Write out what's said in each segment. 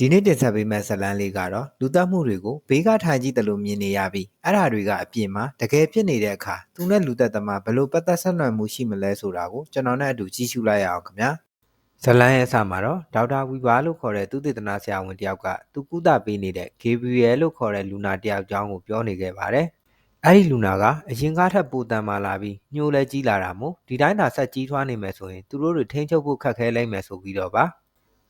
ဒီနေ့တင်ဆက်ပေးမယ့်ဇာတ်လမ်းလေးကတော့လူသတ်မှုတွေကိုဘေးကထိုင်ကြည့်တယ်လို့မြင်နေရပြီးအဲ့ဓာတွေကအပြင်မှာတကယ်ဖြစ်နေတဲ့အခါသူနဲ့လူသက်သမားဘယ်လိုပတ်သက်ဆက်နွယ်မှုရှိမလဲဆိုတာကိုကျွန်တော်နဲ့အတူကြည့်ရှုလိုက်ရအောင်ခင်ဗျာဇာတ်လမ်းရဲ့အစမှာတော့ဒေါက်တာဝီဘာလို့ခေါ်တဲ့သူတေသနာဆရာဝန်တယောက်ကသူကုသပေးနေတဲ့ Gabriel လို့ခေါ်တဲ့လူနာတယောက်အကြောင်းကိုပြောနေခဲ့ပါတယ်အဲ့ဒီလူနာကအရင်ကားထက်ပိုတန်မာလာပြီးညှိုးလဲကြီးလာတာမို့ဒီတိုင်းသာဆက်ကြီးထွားနေမယ်ဆိုရင်သူတို့တွေထိန်းချုပ်ဖို့ခက်ခဲလိမ့်မယ်ဆိုပြီးတော့ပါ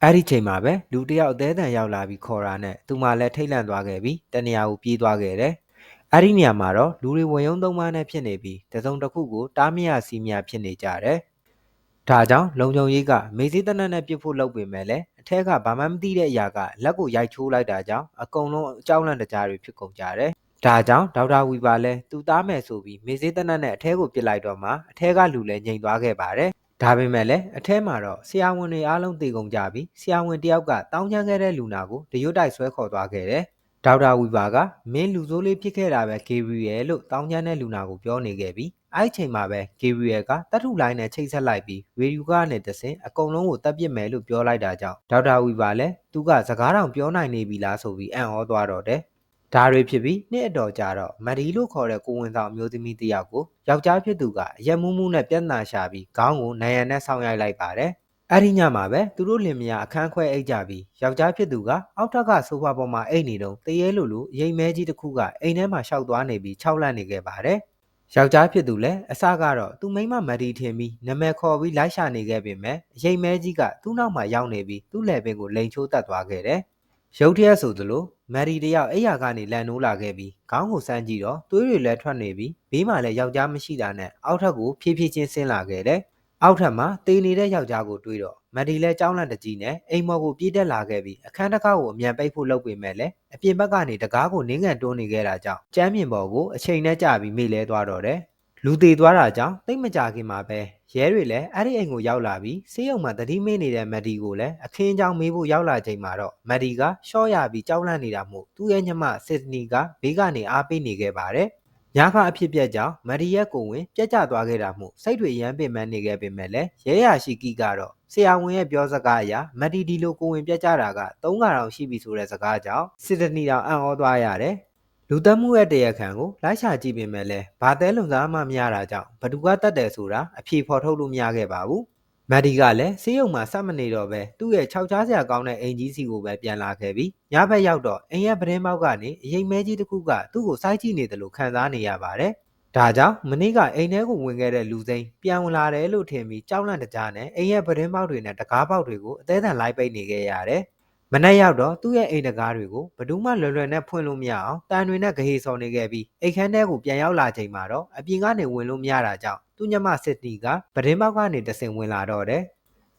အဲ့ဒီချိန်မှာပဲလူတစ်ယောက်အသေးအံရောက်လာပြီးခေါ်တာနဲ့သူမှလည်းထိတ်လန့်သွားခဲ့ပြီးတနေရာကိုပြေးသွားခဲ့တယ်။အဲ့ဒီနေရာမှာတော့လူတွေဝင်ယုံသုံးပါးနဲ့ဖြစ်နေပြီးတစုံတစ်ခုကိုတားမြရစီမြဖြစ်နေကြတယ်။ဒါကြောင့်လုံခြုံရေးကမေးစည်းတနက်နဲ့ပြစ်ဖို့လုပ်ပေမဲ့လည်းအထက်ကဘာမှမသိတဲ့အရာကလက်ကိုရိုက်ချိုးလိုက်တာကြောင့်အကုန်လုံးအကြောက်လန့်တကြားတွေဖြစ်ကုန်ကြတယ်။ဒါကြောင့်ဒေါက်တာဝီပါလည်းသူသားမယ်ဆိုပြီးမေးစည်းတနက်နဲ့အထဲကိုပြစ်လိုက်တော့မှအထဲကလူလည်းငြိမ်သွားခဲ့ပါတယ် ဒါပေမဲ့လည်းအထဲမှာတော့ဆရာဝန်တွေအားလုံးတည်ကုန်ကြပြီးဆရာဝန်တယောက်ကတောင်းချမ်းခဲ့တဲ့လူနာကိုတရွတ်တိုက်ဆွဲခေါ်သွားခဲ့တယ်။ဒေါက်တာဝီဘာကမင်းလူဆိုးလေးဖြစ်ခဲ့တာပဲ Gabriel လို့တောင်းချမ်းတဲ့လူနာကိုပြောနေခဲ့ပြီးအဲ့ချိန်မှာပဲ Gabriel ကတတ်ထုလိုင်းနဲ့ချိတ်ဆက်လိုက်ပြီးရေဒီယိုကနေတဆင်အကုန်လုံးကိုတပ်ပစ်မယ်လို့ပြောလိုက်တာကြောင့်ဒေါက်တာဝီဘာလည်းသူကစကားတောင်ပြောနိုင်နေပြီလားဆိုပြီးအံ့ဩသွားတော့တယ်။ ဒါတွေဖြစ်ပြီးနှစ်အတော်ကြာတော့မရီလို့ခေါ်တဲ့ကိုဝင်ဆောင်အမျိုးသမီးတစ်ယောက်ကိုယောက်ျားဖြစ်သူကအရက်မူးမူးနဲ့ပြက်နာရှာပြီးခေါင်းကိုနယံနဲ့ဆောင်းရိုက်လိုက်ပါတယ်။အဲ့ဒီညမှာပဲသူတို့လင်မယားအခန်းခွဲအိတ်ကြပြီးယောက်ျားဖြစ်သူကအောက်ထက်ကဆိုဖာပေါ်မှာအိတ်နေတော့တရေလိုလိုရိမ်မဲကြီးတစ်ခုကအိမ်ထဲမှာရှောက်သွားနေပြီးခြောက်လန့်နေခဲ့ပါတယ်။ယောက်ျားဖြစ်သူလည်းအစကတော့သူ့မိန်းမမရီထင်ပြီးနမဲခေါ်ပြီးလိုက်ရှာနေခဲ့ပေမဲ့ရိမ်မဲကြီးကသူ့နောက်မှာရောက်နေပြီးသူ့လယ်ပင်ကိုလိန်ချိုးတက်သွားခဲ့တယ်။ ရုတ်တရက်ဆိုသလိုမရီတယောက်အိယာကနေလန်နိုးလာခဲ့ပြီးခေါင်းကိုစမ်းကြည့်တော့သွေးတွေလည်းထွက်နေပြီးဘေးမှာလည်းယောက်ျားမရှိတာနဲ့အောက်ထပ်ကိုဖြည်းဖြည်းချင်းဆင်းလာခဲ့တယ်။အောက်ထပ်မှာတေနေတဲ့ယောက်ျားကိုတွေးတော့မရီလည်းကြောင်းလန့်တကြီးနဲ့အိမ်မော်ကိုပြေးတက်လာခဲ့ပြီးအခန်းတကားကိုအမြန်ပိတ်ဖို့လုပ်ပေမဲ့လည်းအပြင်ဘက်ကနေတကားကိုနင်းကန်တွန်းနေခဲ့တာကြောင့်ကျမ်းပြင်ပေါ်ကိုအချိန်နဲ့ကြာပြီးမေ့လဲသွားတော့တယ်။ လူသေးသွားတာကြောင့်တိတ်မကြခင်မှာပဲရဲတွေလည်းအဲ့ဒီအိမ်ကိုရောက်လာပြီးဆေးရုံမှာတတိမေးနေတဲ့မက်ဒီကိုလည်းအခင်းကြောင်မေးဖို့ရောက်လာချိန်မှာတော့မက်ဒီကရှော့ရပြီးကြောက်လန့်နေတာမို့သူ့ရဲ့ညမစစ်နီကဘေးကနေအားပေးနေခဲ့ပါတယ်။ညခအဖြစ်ပြက်ကြောင့်မက်ဒီရဲ့ကိုဝင်ပြက်ကျသွားခဲ့တာမို့စိတ်တွေရမ်းပင်ပန်းနေခဲ့ပေမဲ့လည်းရဲရရှိကီကတော့ဆရာဝန်ရဲ့ပြောစကားအရမက်ဒီဒီလိုကိုဝင်ပြက်ကျတာက၃ခါတောင်ရှိပြီဆိုတဲ့စကားကြောင့်စစ်တနီတောင်အံ့ဩသွားရတယ်။ လူသက်မှုရဲ့တရားခံကိုလိုက်ရှာကြည့်ပေမဲ့လည်းဘာတဲလုံစားမှမရတာကြောင့်ဘသူကတတ်တယ်ဆိုတာအဖြေဖော်ထုတ်လို့မရခဲ့ပါဘူးမက်ဒီကလည်းဆေးရုံမှာစက်မနေတော့ပဲသူ့ရဲ့ခြောက်ချားစရာကောင်းတဲ့အင်ကြီးစီကိုပဲပြန်လာခဲ့ပြီးညဘက်ရောက်တော့အိမ်ရဲ့ပတင်းပေါက်ကနေအရင်မဲကြီးတစ်ခုကသူ့ကိုစိုက်ကြည့်နေတယ်လို့ခံစားနေရပါတယ်ဒါကြောင့်မနေ့ကအိမ်ထဲကိုဝင်ခဲ့တဲ့လူစိမ်းပြန်ဝင်လာတယ်လို့ထင်ပြီးကြောက်လန့်တကြားနဲ့အိမ်ရဲ့ပတင်းပေါက်တွေနဲ့တကားပေါက်တွေကိုအသေးအံလိုက်ပိတ်နေခဲ့ရတယ် မနက်ရောက်တော့သူ့ရဲ့အိမ်တကားတွေကိုဘယ်သူမှလွယ်လွယ်နဲ့ဖွင့်လို့မရအောင်တန်တွေနဲ့ဂဟေဆော်နေခဲ့ပြီးအိမ်ခန်းထဲကိုပြန်ရောက်လာချိန်မှာတော့အပြင်ကနေဝင်လို့မရတာကြောင့်သူ့ညမစစ်တီကပဒင်းပေါက်ကနေတဆင်ဝင်လာတော့တယ်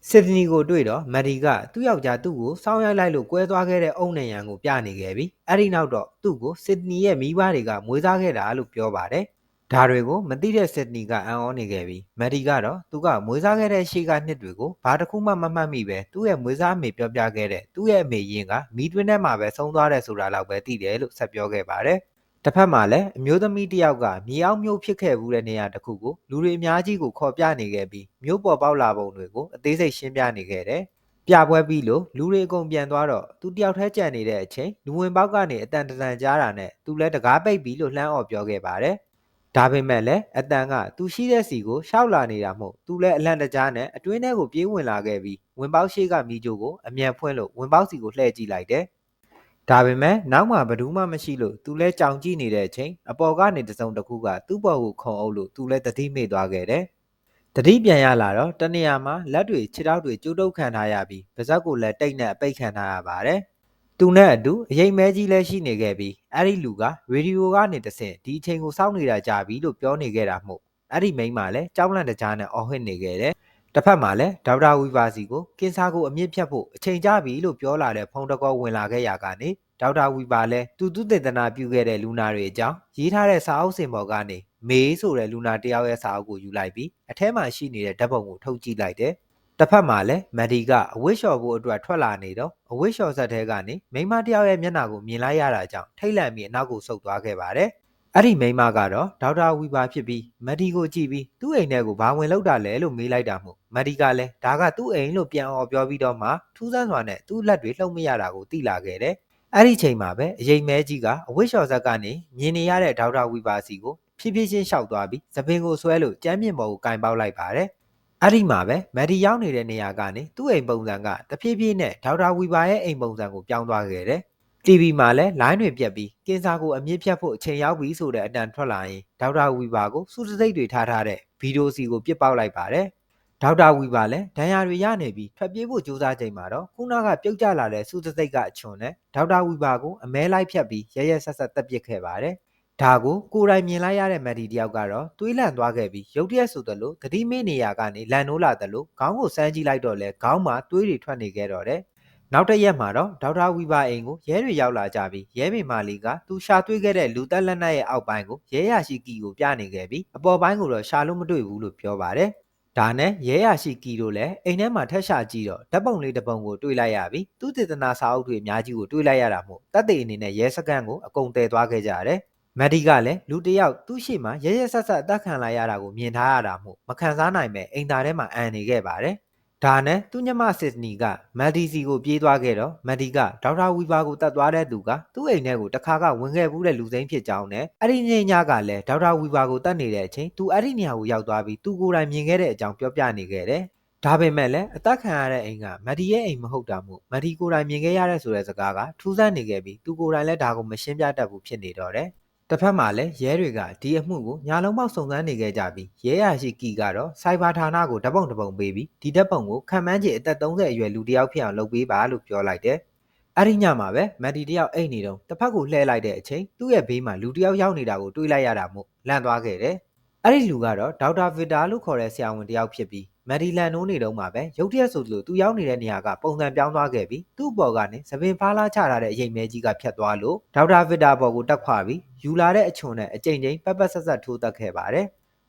စစ်တီကိုတွေ့တော့မရီကသူ့ယောက်ျားသူ့ကိုစောင်းရိုက်လိုက်လို့ကွဲသွားခဲ့တဲ့အုံနေရန်ကိုပြနေခဲ့ပြီးအဲ့ဒီနောက်တော့သူ့ကိုစစ်တီရဲ့မိဘတွေကမွေးစားခဲ့တာလို့ပြောပါတယ် ဒါတွေကိုမသိတဲ့စစ်နီကအံ့ဩနေခဲ့ပြီးမက်ဒီကတော့သူကမွေးစားခဲ့တဲ့ရှေ့ကနှစ်တွေကိုဘာတစ်ခုမှမမှတ်မိပဲသူ့ရဲ့မွေးစားအမေပြောပြခဲ့တဲ့သူ့ရဲ့အမေရင်ကမိတွင်းထဲမှာပဲဆုံးသွားတယ်ဆိုတာလောက်ပဲသိတယ်လို့ဆက်ပြောခဲ့ပါတယ်။တစ်ဖက်မှာလည်းအမျိုးသမီးတစ်ယောက်ကမြေအောင်မျိုးဖြစ်ခဲ့ဘူးတဲ့နေရာတစ်ခုကိုလူတွေအများကြီးကိုခေါ်ပြနေခဲ့ပြီးမျိုးပေါ်ပေါက်လာပုံတွေကိုအသေးစိတ်ရှင်းပြနေခဲ့တယ်။ပြပွဲပြီးလို့လူတွေအကုန်ပြန်သွားတော့သူတယောက်တည်းကြံနေတဲ့အချိန်လူဝင်ပေါက်ကနေအတန်တန်ကြားတာနဲ့သူလည်းတကားပိတ်ပြီးလို့လှမ်းអော်ပြောခဲ့ပါတယ်။ ဒါပေမဲ့လည်းအတန်ကသူရှိတဲ့စီကိုရှောက်လာနေတာမို့သူလည်းအလန့်တကြားနဲ့အတွင်းထဲကိုပြေးဝင်လာခဲ့ပြီးဝင်ပေါက်ရှိကမိကျိုးကိုအမြန်ဖွင့်လို့ဝင်ပေါက်စီကိုလှည့်ကြည့်လိုက်တယ်။ဒါပေမဲ့နောက်မှဘယ်သူမှမရှိလို့သူလည်းကြောင်ကြည့်နေတဲ့အချိန်အပေါ်ကနေတစုံတစ်ခုကသူ့ပေါ်ကိုခုံအုပ်လို့သူလည်းတတိမေ့သွားခဲ့တယ်။တတိပြန်ရလာတော့တနေရာမှာလက်တွေခြေထောက်တွေကျိုးတုပ်ခံထားရပြီးပါဇက်ကိုလည်းတိတ်နဲ့အပိတ်ခံထားရပါတယ်။ သူနဲ့အတူအရေးမဲကြီးလည်းရှိနေခဲ့ပြီးအဲ့ဒီလူကရေဒီယိုကနေတဆင့်ဒီအချိန်ကိုစောင့်နေတာကြာပြီလို့ပြောနေခဲ့တာမို့အဲ့ဒီမိန်းမလည်းကြောက်လန့်တကြားနဲ့အော်ဟစ်နေခဲ့တယ်တစ်ဖက်မှာလည်းဒေါက်တာဝီပါစီကိုကင်ဆာကိုအမြင့်ဖြတ်ဖို့အချိန်ကြာပြီလို့ပြောလာတဲ့ဖုန်းတကောဝင်လာခဲ့ရကနေဒေါက်တာဝီပါလည်းသူသူတေသနာပြုခဲ့တဲ့လူနာတွေအကြောင်းရေးထားတဲ့စာအုပ်စင်ပေါ်ကနေမေးဆိုတဲ့လူနာတယောက်ရဲ့စာအုပ်ကိုယူလိုက်ပြီးအထဲမှာရှိနေတဲ့ဓာတ်ပုံကိုထုတ်ကြည့်လိုက်တယ် တစ်ဖက်မှာလည်းမန်ဒီကအဝစ်လျှော်ဖို့အတွက်ထွက်လာနေတော့အဝစ်လျှော်ဆက်ထဲကနေမိမတယောက်ရဲ့မျက်နှာကိုမြင်လိုက်ရတာကြောင့်ထိတ်လန့်ပြီးအနောက်ကိုဆုတ်သွားခဲ့ပါတယ်။ဒအဲ့ဒီမိန်းမကတော့ဒေါက်တာဝီပါဖြစ်ပြီးမက်ဒီကိုကြည့်ပြီးသူ့အိမ်ထဲကိုဘာဝင်လောက်တာလဲလို့မေးလိုက်တာမို့မက်ဒီကလည်းဒါကသူ့အိမ်လို့ပြန်អော်ပြောပြီးတော့မှထူးဆန်းစွာနဲ့သူ့လက်တွေလှုပ်မရတာကိုသိလာခဲ့တယ်။အဲ့ဒီချိန်မှာပဲအရေးမဲကြီးကအဝိရှော်ဇက်ကနေမြင်နေရတဲ့ဒေါက်တာဝီပါစီကိုဖြည်းဖြည်းချင်းလျှောက်သွားပြီးသပင်ကိုဆွဲလို့ကြမ်းမြင့်ပေါ်ကိုကင်ပေါက်လိုက်ပါတယ်။ အဲ့ဒီမှာပဲမက်ဒီရောက်နေတဲ့နေရာကနေသူ့အိမ်ပုံစံကတဖြည်းဖြည်းနဲ့ဒေါက်တာဝီပါရဲ့အိမ်ပုံစံကိုပြောင်းသွားခဲ့တယ်။ TV မှာလည်း line တွေပြတ်ပြီးကင်ဆာကိုအမြင့်ဖြတ်ဖို့အချိန်ရောက်ပြီဆိုတဲ့အတန်ထွက်လာရင်ဒေါက်တာဝီပါကိုစူးစစိတ်တွေထားထားတဲ့ဗီဒီယိုစီကိုပြစ်ပေါက်လိုက်ပါတယ်။ဒေါက်တာဝီပါလည်းဒဏ်ရာတွေရနေပြီးထွက်ပြေးဖို့ကြိုးစားချိန်မှာတော့ခုနကပြုတ်ကျလာတဲ့စူးစစိတ်ကအချွန်နဲ့ဒေါက်တာဝီပါကိုအမဲလိုက်ဖြတ်ပြီးရရဆက်ဆက်တက်ပစ်ခဲ့ပါတယ်။ ဒါကိုကိုယ်တိုင်မြင်လိုက်ရတဲ့မက်ဒီတယောက်ကတော့တွေးလန့်သွားခဲ့ပြီးရုတ်တရက်ဆိုသလိုသတိမေ့နေရကနေလန်နိုးလာသလိုခေါင်းကိုစမ်းကြည့်လိုက်တော့လဲခေါင်းမှာတွေးတွေထွက်နေခဲ့တော့တယ်။နောက်တစ်ရက်မှာတော့ဒေါက်တာဝီပါအိမ်ကိုရဲတွေရောက်လာကြပြီးရဲမိမာလီကသူရှာတွေ့ခဲ့တဲ့လူသက်လက်နက်ရဲ့အောက်ပိုင်းကိုရဲရရှိကီကိုပြနေခဲ့ပြီးအပေါ်ပိုင်းကိုတော့ရှာလို့မတွေ့ဘူးလို့ပြောပါတယ်။ဒါနဲ့ရဲရရှိကီတို့လည်းအိမ်ထဲမှာထက်ရှာကြည့်တော့ဓာတ်ပုံလေးတစ်ပုံကိုတွေ့လိုက်ရပြီးသူတည်တနာစာအုပ်တွေအများကြီးကိုတွေ့လိုက်ရတာမို့တပ်တွေအနေနဲ့ရဲစခန်းကိုအကုန်တည်သွားခဲ့ကြရတယ်။ မက်ဒီကလည်းလူတစ်ယောက်သူ့ရှိမှရဲရဲဆက်ဆက်အသက်ခံလိုက်ရတာကိုမြင်ထားရတာမို့မခံစားနိုင်ပဲအိမ်သားထဲမှာအန်နေခဲ့ပါတယ်။ဒါနဲ့သူ့ညမစစ်နီကမက်ဒီစီကိုပြေးသွားခဲ့တော့မက်ဒီကဒေါက်တာဝီဘာကိုတတ်သွားတဲ့သူကသူ့အိမ်ထဲကိုတခါကဝင်ခဲ့ဘူးတဲ့လူစိမ်းဖြစ်ကြောင်းနဲ့အဲ့ဒီညညကလည်းဒေါက်တာဝီဘာကိုတတ်နေတဲ့အချိန်သူအဲ့ဒီနေရာကိုရောက်သွားပြီးသူကိုယ်တိုင်မြင်ခဲ့တဲ့အကြောင်းပြောပြနေခဲ့တယ်ဒါပေမဲ့လည်းအသက်ခံရတဲ့အိမ်ကမက်ဒီရဲ့အိမ်မဟုတ်တာမို့မက်ဒီကိုယ်တိုင်မြင်ခဲ့ရတဲ့ဆိုတဲ့စကားကထူးဆန်းနေခဲ့ပြီးသူကိုယ်တိုင်လည်းဒါကိုမရှင်းပြတတ်ဘူးဖြစ်နေတော့တယ် တစ်ဖက်မှာလည်းရဲတွေကဒီအမှုကိုညာလုံးပေါက်စုံစမ်းနေခဲ့ကြပြီးရဲရရှိကီကတော့စိုက်ဘာဌာနကိုဓပုံဓပုံပေးပြီးဒီဓပုံကိုခံမှန်းချေအသက်30အရွယ်လူတစ်ယောက်ဖြစ်အောင်လုပ်ပေးပါလို့ပြောလိုက်တယ်။အဲ့ဒီညမှာပဲမက်ဒီတယောက်အိတ်နေတော့တစ်ဖက်ကိုလှည့်လိုက်တဲ့အချိန်သူ့ရဲ့ဘေးမှာလူတစ်ယောက်ရောက်နေတာကိုတွေးလိုက်ရတာမို့လန့်သွားခဲ့တယ်။ အဲ့ဒီလူကတော့ဒေါက်တာဗီတာလို့ခေါ်တဲ့ဆရာဝန်တစ်ယောက်ဖြစ်ပြီးမက်ဒီလန်နိုးနေတော့မှပဲရုတ်တရက်ဆိုသလိုသူရောက်နေတဲ့နေရာကပုံစံပြောင်းသွားခဲ့ပြီးသူ့ဘော်ကနေသပင်ဖားလာချထားတဲ့အရေးမဲကြီးကဖြတ်သွားလို့ဒေါက်တာဗစ်တာဘော်ကိုတက်ခွာပြီးယူလာတဲ့အချွန်နဲ့အကြိမ်ကြိမ်ပက်ပက်ဆက်ဆက်ထိုးတက်ခဲ့ပါတယ်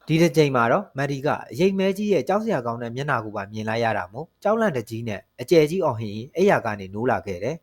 ဒီတစ်ကြိမ်မှာတော့မက်ဒီကအရေးမဲကြီးရဲ့ကြောက်စရာကောင်းတဲ့မျက်နှာကိုပါမြင်လိုက်ရတာမို့ကြောက်လန့်တကြီးနဲ့အကျယ်ကြီးအော်ဟင်အဲ့ရကနေနိုးလာခဲ့တယ်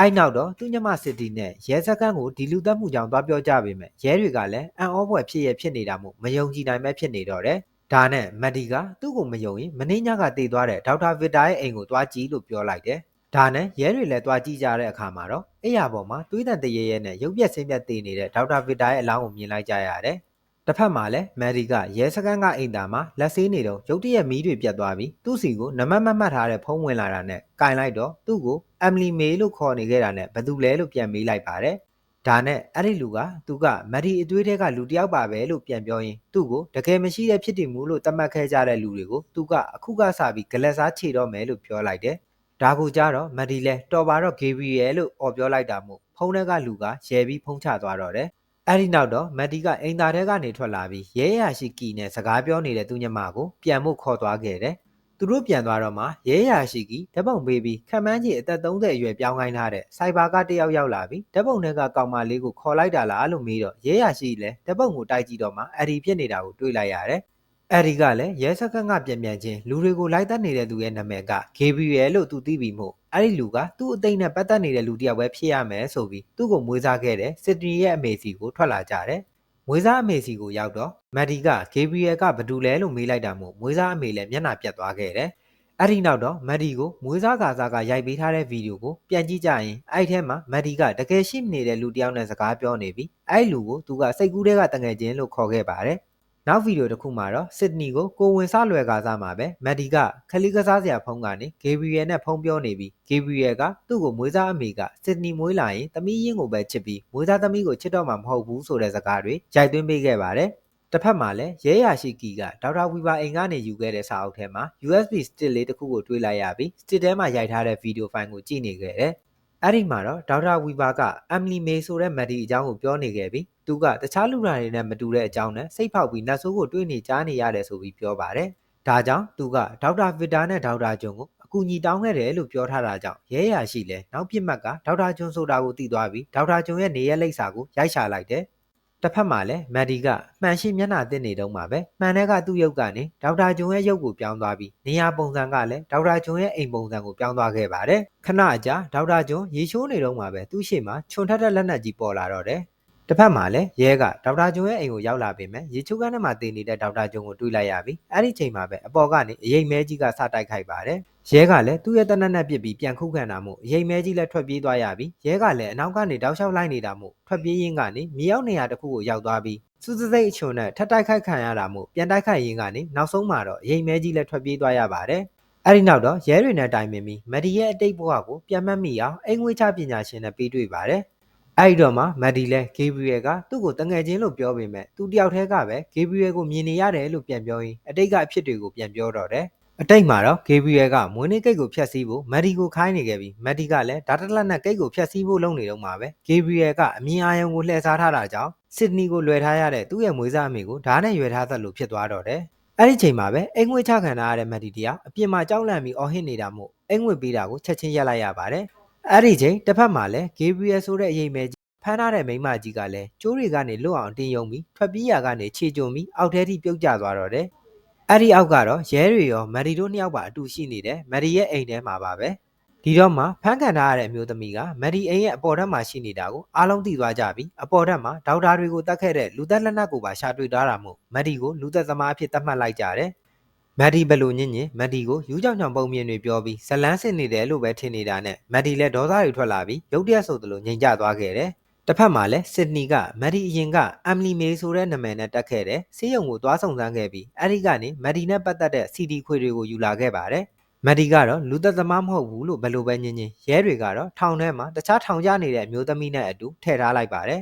အဲ့နောက်တော့သူညမစစ်တီနဲ့ရဲစခန်းကိုဒီလူသက်မှုကြောင့်သွားပြောကြပေမဲ့ရဲတွေကလည်းအန်အောဖွယ်ဖြစ်ရဖြစ်နေတာမို့မယုံကြည်နိုင်မဲ့ဖြစ်နေတော့တယ်ဒါနဲ့မက်ဒီကသူ့ကိုမယုံရင်မင်းညကတည်သွားတဲ့ဒေါက်တာဗစ်တာရဲ့အိမ်ကိုသွားကြည့်လို့ပြောလိုက်တယ်။ဒါနဲ့ရဲတွေလည်းသွားကြည့်ကြတဲ့အခါမှာတော့အဲ့ရပေါ်မှာတွေးတန်တရေရဲနဲ့ရုပ်ပြက်ဆင်းပြက်တည်နေတဲ့ဒေါက်တာဗစ်တာရဲ့အလောင်းကိုမြင်လိုက်ကြရတယ်။ တစ်ဖက်မှာလည်းမက်ဒီကရဲစခန်းကအိမ်သားမှာလက်ဆေးနေတော့ရုတ်တရက်မီးတွေပြတ်သွားပြီးသူ့စီကိုနမတ်မတ်မှတ်ထားတဲ့ဖုံးဝင်လာတာနဲ့ကင်လိုက်တော့သူ့ကိုအမ်လီမေလို့ခေါ်နေခဲ့တာနဲ့ဘယ်သူလဲလို့ပြန်မေးလိုက်ပါတယ်။ဒါနဲ့အဲ့ဒီလူကသူကမဒီအသွေးထဲကလူတယောက်ပါပဲလို့ပြန်ပြောရင်သူ့ကိုတကယ်မရှိတဲ့ဖြစ်တည်မှုလို့သတ်မှတ်ခဲ့ကြတဲ့လူတွေကိုသူကအခုကစပြီးဂလက်စားခြေတော့မယ်လို့ပြောလိုက်တယ်။ဒါကိုကြတော့မဒီလဲတော်ပါတော့ဂေဘရီယယ်လို့អော်ပြောလိုက်တာမို့ဖုန်းထဲကလူကရဲပြီးဖုန်းချသွားတော့တယ်။ အဲ့ဒီနောက်တော့မက်ဒီကအိမ်သားထဲကနေထွက်လာပြီးရဲရရှိကီနဲ့စကားပြောနေတဲ့သူညမကိုပြန်ဖို့ခေါ်သွားခဲ့တယ်သူတို့ပြန်သွားတော့မှရဲရရှိကီဓပုံပေးပြီးခမန်းကြီးအသက်30အရွယ်ပြောင်းခိုင်းထားတဲ့စိုက်ဘာကတယောက်ရောက်လာပြီးဓပုံတွေကကောင်မလေးကိုခေါ်လိုက်တာလားလို့မေးတော့ရဲရရှိလည်းဓပုံကိုတိုက်ကြည့်တော့မှအဒီဖြစ်နေတာကိုတွေးလိုက်ရတယ် အဒီကလည်းရဲစခန်းကပြန်ပြန်ချင်းလူတွေကိုလိုက်သက်နေတဲ့သူရဲ့နာမည်က Gabriel လို့သူသိပြီးမို့အဲ့ဒီလူကသူ့အသိနဲ့ပတ်သက်နေတဲ့လူတယောက်ပဲဖြစ်ရမယ်ဆိုပြီးသူ့ကိုမွေးစားခဲ့တဲ့စစ်တီရဲ့အမေစီကိုထွက်လာကြတယ်မွေးစားအမေစီကိုရောက်တော့မက်ဒီကဂေဘရီယယ်ကဘဒူလဲလို့မေးလိုက်တာမို့မွေးစားအမေလည်းမျက်နှာပြတ်သွားခဲ့တယ်။အဲ့ဒီနောက်တော့မက်ဒီကိုမွေးစားကာစားကရိုက်ပေးထားတဲ့ဗီဒီယိုကိုပြန်ကြည့်ကြရင်အဲ့ထဲမှာမက်ဒီကတကယ်ရှိနေတဲ့လူတစ်ယောက်နဲ့စကားပြောနေပြီးအဲ့လူကိုသူကစိတ်ကူးတဲ့ကတငယ်ချင်းလို့ခေါ်ခဲ့ပါတယ်။ နောက်ဗီဒီယိုတစ်ခုမှာတော့စစ်ဒနီကိုကိုဝင်စားလွယ်ကားစားမှာပဲမက်ဒီကခလီကစားစရာဖုန်းကနေဂေဘရီယယ်နဲ့ဖုန်းပြောနေပြီးဂေဘရီယယ်ကသူ့ကိုမွေးစားအမေကစစ်ဒနီမွေးလာရင်သမီးရင်းကိုပဲချစ်ပြီးမွေးစားသမီးကိုချစ်တော့မှာမဟုတ်ဘူးဆိုတဲ့စကားတွေရိုက်သွင်းပေးခဲ့ပါတယ်တစ်ဖက်မှာလည်းရဲရရှိကီကဒေါက်တာဝီဘာအိမ်ကနေယူခဲ့တဲ့စာအုပ်ထဲမှာ USB stick လေးတစ်ခုကိုတွေးလိုက်ရပြီး stick ထဲမှာရိုက်ထားတဲ့ဗီဒီယိုဖိုင်ကိုကြည့်နေခဲ့တယ် အဲ့ဒီမှာတော့ဒေါက်တာဝီဘာကအမ်လီမေဆိုတဲ့မက်ဒီအကြောင်းကိုပြောနေခဲ့ပြီးသူကတခြားလူနာတွေနဲ့မတူတဲ့အကြောင်းနဲ့စိတ်ဖောက်ပြီးနတ်ဆိုးကိုတွေးနေကြားနေရတယ်ဆိုပြီးပြောပါတယ်။ဒါကြောင့်သူကဒေါက်တာဗစ်တာနဲ့ဒေါက်တာဂျွန်ကိုအကူအညီတောင်းခဲ့တယ်လို့ပြောထားတာကြောင့်ရဲရရှိလဲနောက်ပြစ်မှတ်ကဒေါက်တာဂျွန်ဆိုတာကိုသိသွားပြီးဒေါက်တာဂျွန်ရဲ့နေရလိပ်စာကိုရိုက်ချလိုက်တယ် တစ်ဖက်မှာလည်းမန်ဒီကမှန်ရှိမျက်နှာတင်နေတုန်းမှာပဲမှန်တဲ့ကသူ့ရုပ်ကနေဒေါက်တာဂျွန်ရဲ့ရုပ်ကိုပြောင်းသွားပြီးနေရာပုံစံကလည်းဒေါက်တာဂျွန်ရဲ့အိမ်ပုံစံကိုပြောင်းသွားခဲ့ပါတယ်ခဏအကြာဒေါက်တာဂျွန်ရေချိုးနေတုန်းမှာပဲသူ့ရှေ့မှာခြုံထက်တဲ့လက်နက်ကြီးပေါ်လာတော့တယ် တစ်ဖက်မှာလည်းရဲကဒေါက်တာကျွန်းရဲ့အိမ်ကိုရောက်လာပေမဲ့ရေချိုးကန်းထဲမှာတည်နေတဲ့ဒေါက်တာကျွန်းကိုတွေ့လိုက်ရပြီအဲ့ဒီချိန်မှာပဲအပေါ်ကနေအရေးမဲကြီးကစတိုက်ခိုက်ပါတယ်ရဲကလည်းသူ့ရဲ့တနက်နဲ့ပစ်ပြီးပြန်ခုခံတာမို့အရေးမဲကြီးလည်းထွက်ပြေးသွားရပြီရဲကလည်းအနောက်ကနေတောက်လျှောက်လိုက်နေတာမို့ထွက်ပြေးရင်းကနေမြေရောက်နေရာတစ်ခုကိုရောက်သွားပြီးစူးစစိတ်အချုံနဲ့ထပ်တိုက်ခိုက်ခံရတာမို့ပြန်တိုက်ခိုက်ရင်းကနေနောက်ဆုံးမှာတော့အရေးမဲကြီးလည်းထွက်ပြေးသွားရပါတယ်အဲ့ဒီနောက်တော့ရဲတွေနဲ့တိုင်ပင်ပြီးမဒီရဲ့အတိတ်ဘဝကိုပြန်မှတ်မိအောင်အိမ်ငွေချပညာရှင်နဲ့ပေးတွေ့ပါတယ် အဲ့ဒီတော့မှမက်ဒီလဲဂေဘရီယယ်ကသူ့ကိုတငယ်ချင်းလို့ပြောပေမဲ့သူတယောက်တည်းကပဲဂေဘရီယယ်ကိုမြင်နေရတယ်လို့ပြန်ပြောရင်အတိတ်ကအဖြစ်တွေကိုပြန်ပြောတော့တယ်အတိတ်မှာတော့ဂေဘရီယယ်ကမွေးနေ့ကိတ်ကိုဖျက်ဆီးဖို့မက်ဒီကိုခိုင်းနေခဲ့ပြီးမက်ဒီကလည်းဒါတလက်နဲ့ကိတ်ကိုဖျက်ဆီးဖို့လုပ်နေတော့မှာပဲဂေဘရီယယ်ကအမြင်အာရုံကိုလှည့်စားထားတာကြောင့်စစ်ဒနီကိုလွယ်ထားရတဲ့သူ့ရဲ့မွေးစားအမေကိုဓာတ်နဲ့ရွယ်ထားသလိုဖြစ်သွားတော့တယ်အဲ့ဒီချိန်မှာပဲအိမ်ငွေချခံထားရတဲ့မက်ဒီတယောက်အပြင်မှာကြောက်လန့်ပြီးအော်ဟစ်နေတာမို့အိမ်ငွေပေးတာကိုချက်ချင်းရက်လိုက်ရပါတယ် အဲ့ဒီချိန်တစ်ဖက်မှာလည်းဂေဘရီယယ်ဆိုတဲ့အရေးမဲကြီးဖမ်းထားတဲ့မိန်းမကြီးကလည်းကျိုးတွေကနေလွတ်အောင်တင်းယုံပြီးထွက်ပြေးရာကနေခြေကျုံပြီးအောက်ထဲထိပြုတ်ကျသွားတော့တယ်အဲ့ဒီအောက်ကတော့ရဲတွေရောမက်ဒီတို့နှစ်ယောက်ပါအတူရှိနေတယ်မက်ဒီရဲ့အိမ်ထဲမှာပါပဲဒီတော့မှဖမ်းခံထားရတဲ့အမျိုးသမီးကမက်ဒီအိမ်ရဲ့အပေါ်ထပ်မှာရှိနေတာကိုအားလုံးသိသွားကြပြီးအပေါ်ထပ်မှာဒေါက်တာတွေကိုတတ်ခဲ့တဲ့လူသက်လက်နက်ကိုပါရှာတွေ့ထားတာမို့မက်ဒီကိုလူသက်သမားအဖြစ်သတ်မှတ်လိုက်ကြတယ် မက်ဒီဘယ်လိုညင်ညင်မက်ဒီကိုယူးကြောင်ကြောင်ပုံမြင်တွေပြောပြီးဇလန်းစစ်နေတယ်လို့ပဲထင်နေတာနဲ့မက်ဒီလည်းဒေါသတွေထွက်လာပြီးရုတ်တရက်ဆိုသလိုငြိမ်ကျသွားခဲ့တယ်တစ်ဖက်မှာလည်းစစ်ဒနီကမက်ဒီအရင်ကအမ်လီမေဆိုတဲ့နာမည်နဲ့တက်ခဲ့တယ်ဆေးရုံကိုသွားဆောင်စမ်းခဲ့ပြီးအဲဒီကနေမက်ဒီနဲ့ပတ်သက်တဲ့ CD ခွေတွေကိုယူလာခဲ့ပါတယ်မက်ဒီကတော့လူသက်သမားမဟုတ်ဘူးလို့ဘယ်လိုပဲညင်ညင်ရဲတွေကတော့ထောင်ထဲမှာတခြားထောင်ကျနေတဲ့အမျိုးသမီးနဲ့အတူထည့်ထားလိုက်ပါတယ်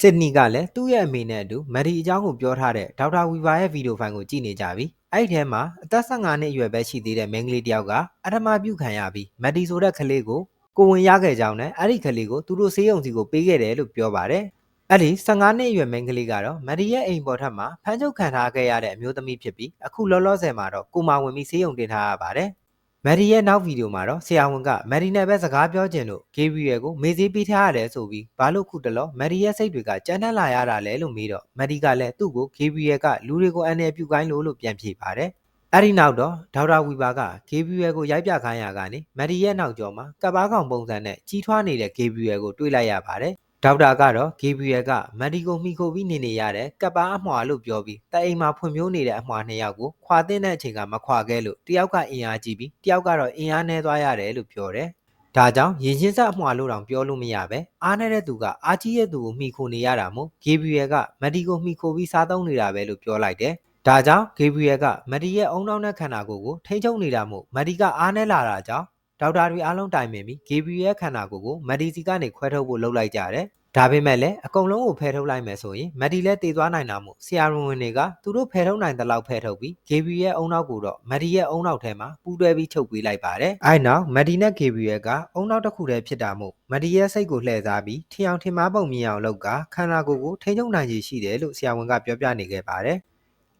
စစ်ဒနီကလည်းသူ့ရဲ့အမေနဲ့အတူမက်ဒီအကြောင်းကိုပြောထားတဲ့ဒေါက်တာဝီဘာရဲ့ဗီဒီယိုဖိုင်ကိုကြည့်နေကြပြီ အဲ့ဒီထဲမှာအသက်15နှစ်အရွယ်ပဲရှိသေးတဲ့မိန်းကလေးတယောက်ကအထမပြုခံရပြီးမက်ဒီဆိုတဲ့ကလေးကိုကိုဝင်ရခဲ့ကြောင်းနဲ့အဲ့ဒီကလေးကိုသူတို့ဆေးရုံစီကိုပေးခဲ့တယ်လို့ပြောပါတယ်။အဲ့ဒီ15နှစ်အရွယ်မိန်းကလေးကတော့မဒီရဲ့အိမ်ပေါ်ထပ်မှာဖမ်းချုပ်ခံထားခဲ့ရတဲ့အမျိုးသမီးဖြစ်ပြီးအခုလောလောဆယ်မှာတော့ကိုမာဝင်ပြီးဆေးရုံတင်ထားရပါတယ်။ မက်ဒီရဲ့နောက်ဗီဒီယိုမှာတော့ဆရာဝန်ကမက်ဒီနဲ့ပဲစကားပြောခြင်းလို့ဂေဘရီယယ်ကိုမေးသေးပေးထားရတယ်ဆိုပြီးဘာလို့ခုတလောမက်ဒီရဲ့စိတ်တွေကကြမ်းတမ်းလာရတာလဲလို့မေးတော့မက်ဒီကလည်းသူ့ကိုဂေဘရီယယ်ကလူတွေကိုအန်နယ်ပြုတ်ကိုင်းလို့လို့ပြန်ဖြေပါတယ်အဲ့ဒီနောက်တော့ဒေါက်တာဝီဘာက KBL ကိုရိုက်ပြခိုင်းရကနေမက်ဒီရဲ့နောက်ကျော်မှာကပ်ပါကောင်ပုံစံနဲ့ကြီးထွားနေတဲ့ KBL ကိုတွေ့လိုက်ရပါတယ်။ ဒေါက်တာကတော့ KBL ကမက်ဒီကိုမိခိုပြီးနေနေရတဲ့ကပ်ပါအမွှာလို့ပြောပြီးတအိမ်မှာဖွံ့ဖြိုးနေတဲ့အမွှာနှစ်ယောက်ကိုခွာတင်တဲ့အချိန်ကမခွာခဲ့လို့တယောက်ကအင်အားကြီးပြီးတယောက်ကတော့အင်အားနည်းသွားရတယ်လို့ပြောတယ်။ဒါကြောင့်ရင်ချင်းဆက်အမွှာလို့တောင်ပြောလို့မရပဲအားနေတဲ့သူကအားကြီးရဲ့သူကိုမိခိုနေရတာမို့ KBL ကမက်ဒီကိုမိခိုပြီးစားသုံးနေတာပဲလို့ပြောလိုက်တယ်။ဒါကြောင့်ဂေဘရီယယ်ကမက်ဒီရဲ့အုံနောက်နဲ့ခန္ဓာကိုယ်ကိုထိန်းချုပ်နေတာမို့မက်ဒီကအားနည်းလာတာကြောင့် ဒေါက်တာတွေအားလုံးတိုင်ပင်ပြီးဂေဘရီယယ်ခန္ဓာကိုယ်ကိုမက်ဒီစီကနေခွဲထုတ်ဖို့လုပ်လိုက်ကြတယ်။ဒါပေမဲ့လည်းအကုန်လုံးကိုဖယ်ထုတ်လိုက်မယ်ဆိုရင်မက်ဒီလည်းတည်သွားနိုင်တာမို့ဆီယာရွန်ဝင်တွေကသူတို့ဖယ်ထုတ်နိုင်တဲ့လောက်ဖယ်ထုတ်ပြီးဂေဘရီယယ်အုံနောက်ကိုတော့မက်ဒီရဲ့အုံနောက်ထဲမှာပူးတွဲပြီးချုပ်ပေးလိုက်ပါတယ်။အဲနောက်မက်ဒီနဲ့ဂေဘရီယယ်ကအုံနောက်တစ်ခုတည်းဖြစ်တာမို့မက်ဒီရဲ့စိတ်ကိုလှည့်စားပြီးထီအောင်ထင်မားပုံမြင်အောင်လုပ်ကခန္ဓာကိုယ်ကိုထိန်းချုပ်နိုင်ရည်ရှိတယ်လို့ဆီယာဝန်ကပြောပြနေခဲ့ပါတယ်။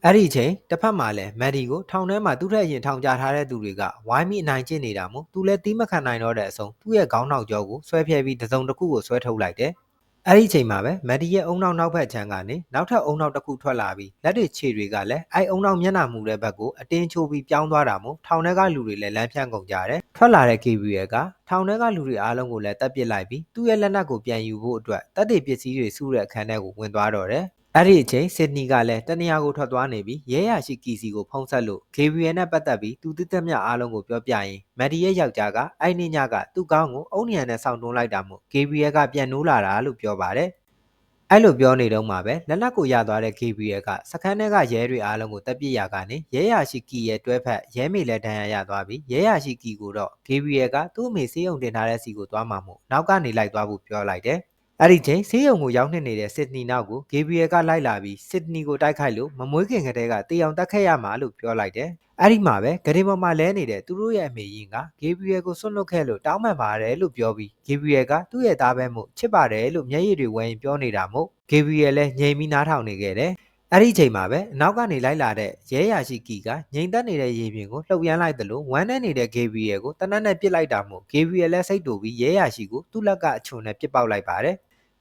အဲ့ဒီအချိန်တစ်ဖက်မှာလည်းမက်ဒီကိုထောင်ထဲမှာသူ့ထက်အရင်ထောင်ကြထားတဲ့သူတွေကဝိုင်းမိအနိုင်ကျင့်နေတာမို့သူလည်းတီးမခံနိုင်တော့တဲ့အဆုံးသူ့ရဲ့ခေါင်းနောက်ကျောကိုဆွဲဖြဲပြီးတစုံတစ်ခုကိုဆွဲထုတ်လိုက်တယ်။အဲ့ဒီအချိန်မှာပဲမက်ဒီရဲ့အုံနောက်နောက်ဘက်ခြမ်းကနေနောက်ထပ်အုံနောက်တစ်ခုထွက်လာပြီးလက်တွေခြေတွေကလည်းအဲ့အုံနောက်မျက်နှာမူတဲ့ဘက်ကိုအတင်းချိုးပြီးပြောင်းသွားတာမို့ထောင်ထဲကလူတွေလည်းလမ်းဖြန့်ကုန်ကြတယ်။ထွက်လာတဲ့ KBL ကထောင်ထဲကလူတွေအားလုံးကိုလည်းတပ်ပစ်လိုက်ပြီးသူ့ရဲ့လက်နက်ကိုပြန်ယူဖို့အတွက်တပ်တွေပစ္စည်းတွေစုတဲ့အခန်းထဲကိုဝင်သွားတော့တယ်။ အဲ့ဒီအချိန်စစ်ဒနီကလည်းတနေရာကိုထွက်သွားနေပြီးရဲရရှိကီစီကိုဖုံးဆက်လို့ KBN နဲ့ပတ်သက်ပြီးသူတိတက်မြအားလုံးကိုပြောပြရင်မက်ဒီရဲ့ယောက်ျားကအဲ့ဒီညကသူ့ကောင်းကိုအုံနီယန်နဲ့စောင့်တွန်းလိုက်တာမို့ KBN ကပြန်နိုးလာတာလို့ပြောပါတယ်အဲ့လိုပြောနေတော့မှပဲလက်လက်ကိုရသွားတဲ့ KBL ကစခန်းထဲကရဲတွေအားလုံးကိုတပ်ပစ်ရကနေရဲရရှိကီရဲ့တွဲဖက်ရဲမေလည်းဒဏ်ရာရသွားပြီးရဲရရှိကီကိုတော့ KBL ကသူ့အမေစေးုံတင်ထားတဲ့စီကိုသွားမှမို့နောက်ကနေလိုက်သွားဖို့ပြောလိုက်တယ် အဲ့ဒီချိန်ဆေးရုံကိုရောက်နေနေတဲ့စစ်ဒနီနောက်ကိုဂေဘရီယယ်ကလိုက်လာပြီးစစ်ဒနီကိုတိုက်ခိုက်လို့မမွေးခင်ကတည်းကတေအောင်တက်ခဲ့ရမှာလို့ပြောလိုက်တယ်။အဲ့ဒီမှာပဲဂရင်ပေါ်မှာလဲနေတဲ့သူတို့ရဲ့အမေရင်ကဂေဘရီယယ်ကိုဆွတ်လွတ်ခဲ့လို့တောင်းပန်ပါတယ်လို့ပြောပြီးဂေဘရီယယ်ကသူ့ရဲ့သားပဲမို့ချစ်ပါတယ်လို့မျက်ရည်တွေဝဲရင်ပြောနေတာမို့ဂေဘရီယယ်လည်းငြိမ်ပြီးနားထောင်နေခဲ့တယ်။အဲ့ဒီချိန်မှာပဲအနောက်ကနေလိုက်လာတဲ့ရဲရရှိကီကငိန်သက်နေတဲ့ရေပြင်ကိုလှုပ်ရမ်းလိုက်တယ်လို့ဝမ်းနဲ့နေတဲ့ Gabriel ကိုတနက်နဲ့ပစ်လိုက်တာမို့ Gabriel လည်းစိတ်တူပြီးရဲရရှိကိုသူ့လက်ကအချုံနဲ့ပစ်ပေါက်လိုက်ပါတယ်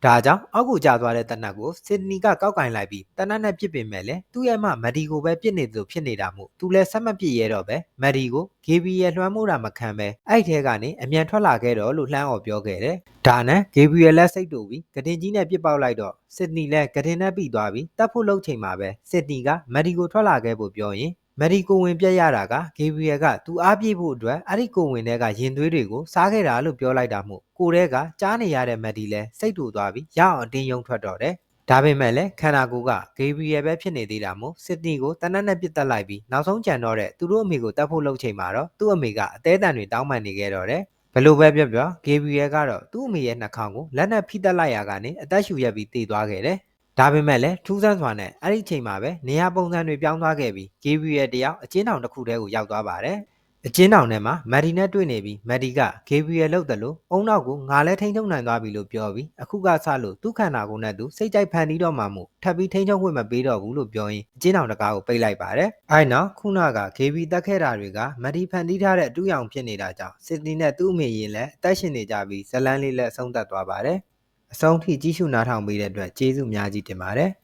ဒါကြောင့်အောက်ကိုကျသွားတဲ့တနက်ကိုစစ်ဒနီကကောက်ကင်လိုက်ပြီးတနက်နဲ့ပြစ်ပင်မဲ့လေသူ့ရဲ့မှမက်ဒီကိုပဲပြစ်နေသလိုဖြစ်နေတာမို့သူလည်းဆက်မပြစ်ရဲတော့ပဲမက်ဒီကို GB ရဲ့လွှမ်းမိုးတာမခံပဲအဲ့ထဲကနေအမြန်ထွက်လာခဲ့တော့လို့လှမ်းအော်ပြောခဲ့တယ်။ဒါနဲ့ GB ရဲ့လက်စိတ်တူပြီးကတင်ကြီးနဲ့ပြစ်ပေါက်လိုက်တော့စစ်ဒနီလည်းကတင်နဲ့ပြီးသွားပြီးတတ်ဖို့လုပ်ချိန်မှာပဲစစ်ဒနီကမက်ဒီကိုထွက်လာခဲ့ဖို့ပြောရင် မက်ဒီကိုဝင်ပြက်ရတာက Gabriel ကသူအားပြေးဖို့အတွက်အဲ့ဒီကိုဝင်တဲ့ကရင်သွေးတွေကိုစားခဲ့တာလို့ပြောလိုက်တာမို့ကိုတဲကကြားနေရတဲ့မက်ဒီလည်းစိတ်တူသွားပြီးရအောင်အတင်းယုံထွက်တော့တယ်ဒါပေမဲ့လည်းခန္ဓာကိုယ်က Gabriel ပဲဖြစ်နေသေးတာမို့စစ်တီကိုတနက်နဲ့ပြစ်တက်လိုက်ပြီးနောက်ဆုံးကြံတော့တဲ့သူတို့အမေကိုတတ်ဖို့လုပ်ချိန်မှာတော့သူ့အမေကအသေးအတန်တွေတောင်းပန်နေခဲ့တော့တယ်ဘယ်လိုပဲပြောပြော Gabriel ကတော့သူ့အမေရဲ့နှာခေါင်းကိုလက်နဲ့ဖိတက်လိုက်ရကနေအသက်ရှူရက်ပြီးတည်သွားခဲ့တယ် ဒါပေမဲ့လည်းထူးဆန်းစွာနဲ့အဲ့ဒီချိန်မှာပဲနေရာပုံစံတွေပြောင်းသွားခဲ့ပြီး Gabriel တယောက်အချင်းတောင်တစ်ခုတည်းကိုရောက်သွားပါတယ်။အချင်းတောင်ထဲမှာမက်ဒီနဲ့တွေ့နေပြီးမက်ဒီက Gabriel လောက်တယ်လို့အုံနောက်ကိုငါလဲထိန်းချုပ်နိုင်သွားပြီလို့ပြောပြီးအခုကစလို့သူ့ခန္ဓာကိုယ်နဲ့သူစိတ်ကြိုက်ဖန်တီးတော့မှမို့ထပ်ပြီးထိန်းချုပ်ခွင့်မပေးတော့ဘူးလို့ပြောရင်အချင်းတောင်တကားကိုပိတ်လိုက်ပါတယ်။အဲဒီနောက်ခုနက GB တက်ခဲ့တာတွေကမက်ဒီဖန်တီးထားတဲ့အတူရောင်ဖြစ်နေတာကြောင့်စစ်တီနဲ့သူ့အမေရင်လည်းအသက်ရှင်နေကြပြီးဇလန်းလေးလည်းအဆုံးသတ်သွားပါတယ်။ အဆုံးထိကြီးစုနားထောင်ပေးတဲ့အတွက်ကျေးဇူးအများကြီးတင်ပါတယ်။